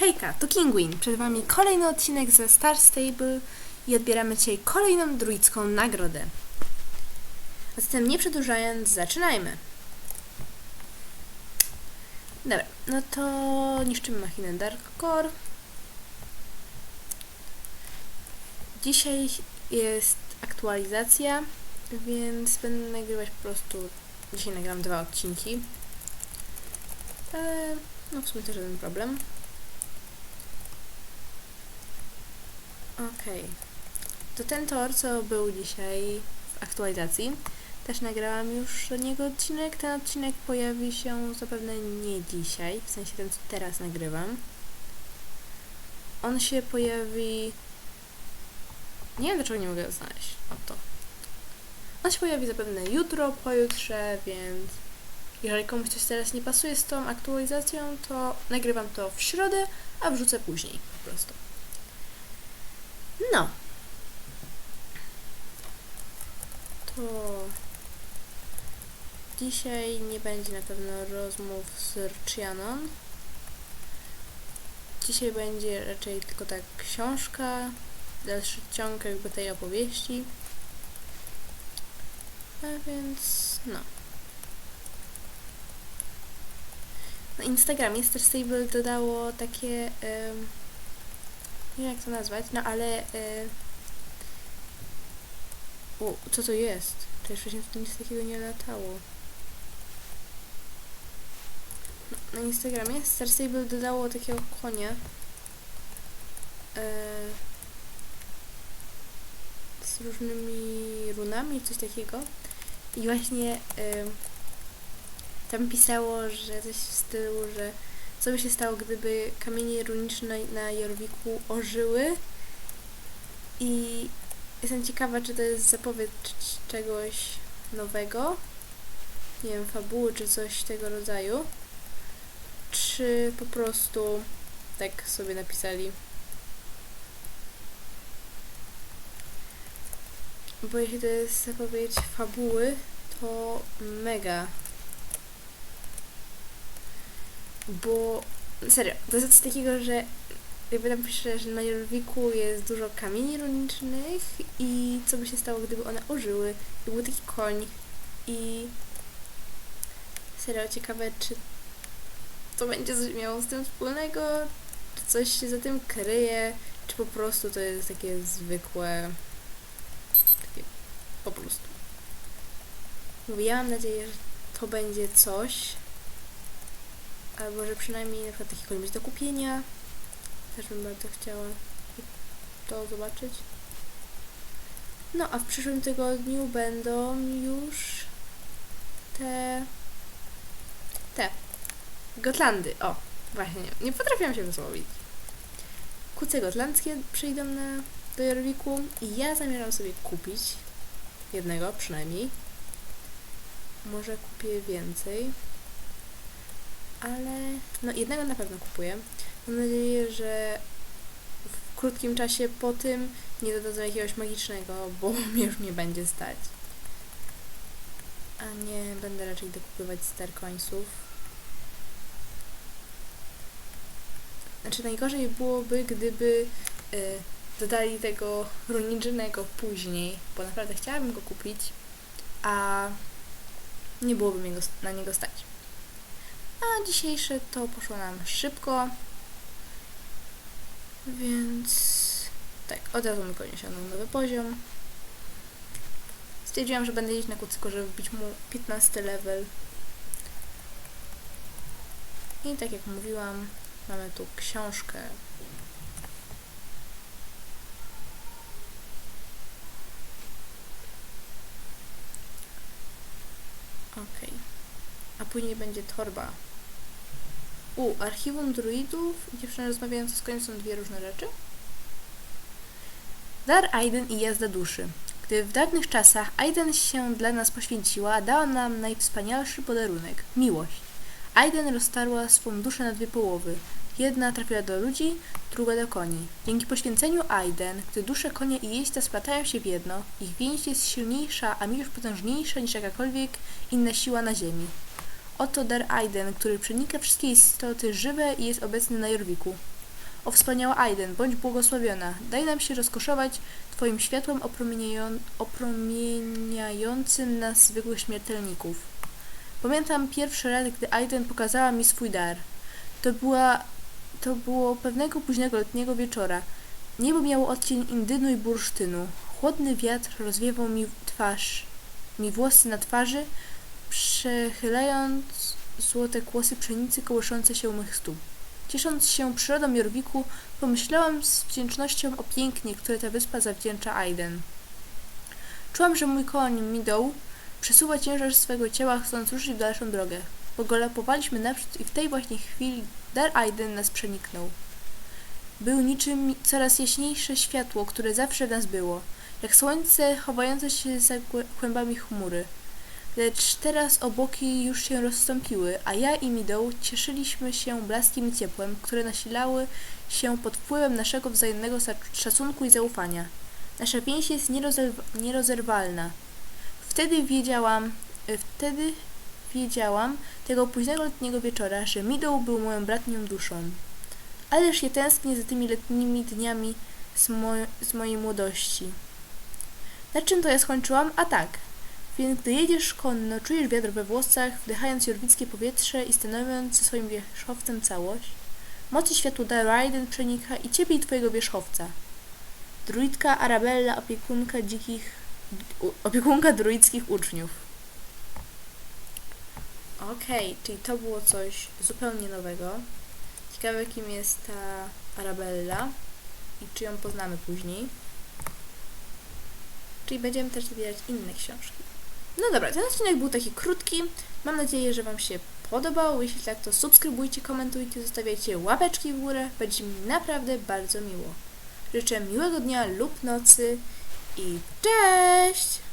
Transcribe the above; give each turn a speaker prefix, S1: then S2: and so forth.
S1: Hejka, to Kinguin. Przed Wami kolejny odcinek ze Star Stable i odbieramy dzisiaj kolejną druidzką nagrodę. A zatem nie przedłużając, zaczynajmy. Dobra, no to niszczymy machinę Dark Core. Dzisiaj jest aktualizacja, więc będę nagrywać po prostu. Dzisiaj nagram dwa odcinki. Ale no w sumie to żaden problem. Okej. To ten tor, co był dzisiaj w aktualizacji, też nagrałam już do niego odcinek. Ten odcinek pojawi się zapewne nie dzisiaj, w sensie ten, co teraz nagrywam. On się pojawi... Nie wiem, dlaczego nie mogę go znaleźć. Oto. On się pojawi zapewne jutro, pojutrze, więc jeżeli komuś coś teraz nie pasuje z tą aktualizacją, to nagrywam to w środę, a wrzucę później po prostu. No. To dzisiaj nie będzie na pewno rozmów z Rchianon. Dzisiaj będzie raczej tylko tak książka, dalszy ciąg jakby tej opowieści. A więc no. Na Instagramie Star Stable dodało takie em, nie wiem jak to nazwać, no ale y... o, co to jest? Już wcześniej tu nic takiego nie latało. No, na Instagramie Star Stable dodało takiego konia y... z różnymi runami, coś takiego i właśnie y... tam pisało, że coś w stylu, że co by się stało, gdyby kamienie runiczne na Jorwiku ożyły i jestem ciekawa, czy to jest zapowiedź czegoś nowego, nie wiem, fabuły czy coś tego rodzaju, czy po prostu tak sobie napisali. Bo jeśli to jest zapowiedź fabuły, to mega. Bo serio, to jest coś takiego, że jakby tam pisze, że na Jorwiku jest dużo kamieni runicznych i co by się stało, gdyby one ożyły? I był taki koń. I serio, ciekawe, czy to będzie coś miało z tym wspólnego, czy coś się za tym kryje, czy po prostu to jest takie zwykłe takie po prostu. Mówię, ja mam nadzieję, że to będzie coś, albo że przynajmniej na przykład taki koń będzie do kupienia. Też bym bardzo chciała to zobaczyć. No, a w przyszłym tygodniu będą już te te Gotlandy. O, właśnie, nie, nie potrafiłam się wysłowić. Kuce gotlandzkie przyjdą na do Jorwiku i ja zamierzam sobie kupić jednego przynajmniej. Może kupię więcej ale no jednego na pewno kupuję. Mam nadzieję, że w krótkim czasie po tym nie dodadzą jakiegoś magicznego, bo mnie już nie będzie stać. A nie będę raczej dokupywać starkońców. Znaczy najgorzej byłoby, gdyby y, dodali tego runicznego później, bo naprawdę chciałabym go kupić, a nie byłoby mnie go, na niego stać. A dzisiejsze to poszło nam szybko. Więc tak, od razu mi osiągnął nowy poziom. Stwierdziłam, że będę iść na kucyku, żeby wbić mu 15 level. I tak jak mówiłam, mamy tu książkę. Okej. A później będzie torba u, archiwum druidów i dziewczyny rozmawiające z końcem są dwie różne rzeczy. Dar Aiden i jazda duszy. Gdy w dawnych czasach Aiden się dla nas poświęciła, dała nam najwspanialszy podarunek miłość. Aiden roztarła swą duszę na dwie połowy. Jedna trafiła do ludzi, druga do koni. Dzięki poświęceniu Aiden, gdy dusze konia i jeźdźca splatają się w jedno, ich więź jest silniejsza, a miłość potężniejsza niż jakakolwiek inna siła na ziemi. Oto dar Aiden, który przenika wszystkie istoty żywe i jest obecny na Jorwiku. O wspaniała Aiden, bądź błogosławiona. Daj nam się rozkoszować Twoim światłem opromieniają- opromieniającym nas zwykłych śmiertelników. Pamiętam pierwszy raz, gdy Aiden pokazała mi swój dar. To była... To było pewnego późnego letniego wieczora. Niebo miało odcień indynu i bursztynu. Chłodny wiatr rozwiewał mi twarz, mi włosy na twarzy, przechylając złote kłosy pszenicy kołyszące się u mych stóp. Ciesząc się przyrodą Jorwiku, pomyślałam z wdzięcznością o pięknie, które ta wyspa zawdzięcza Aiden. Czułam, że mój koń Midow przesuwa ciężar swego ciała, chcąc ruszyć w dalszą drogę. Pogalopowaliśmy naprzód i w tej właśnie chwili dar Aiden nas przeniknął. Był niczym coraz jaśniejsze światło, które zawsze w nas było, jak słońce chowające się za kłębami chmury. Lecz teraz obłoki już się rozstąpiły, a ja i Midow cieszyliśmy się blaskiem i ciepłem, które nasilały się pod wpływem naszego wzajemnego szacunku i zaufania. Nasza więź jest nierozerw- nierozerwalna. Wtedy wiedziałam, e, wtedy wiedziałam tego późnego letniego wieczora, że Midow był moją bratnią duszą. Ależ je tęsknię za tymi letnimi dniami z, z mojej młodości. Na czym to ja skończyłam? A tak. Więc gdy jedziesz konno, czujesz wiatr we włosach, wdychając jorwickie powietrze i stanowiąc ze swoim wierzchowcem całość. Mocy światło da Raiden przenika i ciebie i twojego wierzchowca. Druidka Arabella, opiekunka dzikich... opiekunka druidzkich uczniów. Okej, czyli to było coś zupełnie nowego. Ciekawe, kim jest ta Arabella i czy ją poznamy później. Czyli będziemy też zbierać inne książki. No dobra, ten odcinek był taki krótki. Mam nadzieję, że Wam się podobał. Jeśli tak, to subskrybujcie, komentujcie, zostawiajcie łapeczki w górę. Będzie mi naprawdę bardzo miło. Życzę miłego dnia lub nocy i cześć!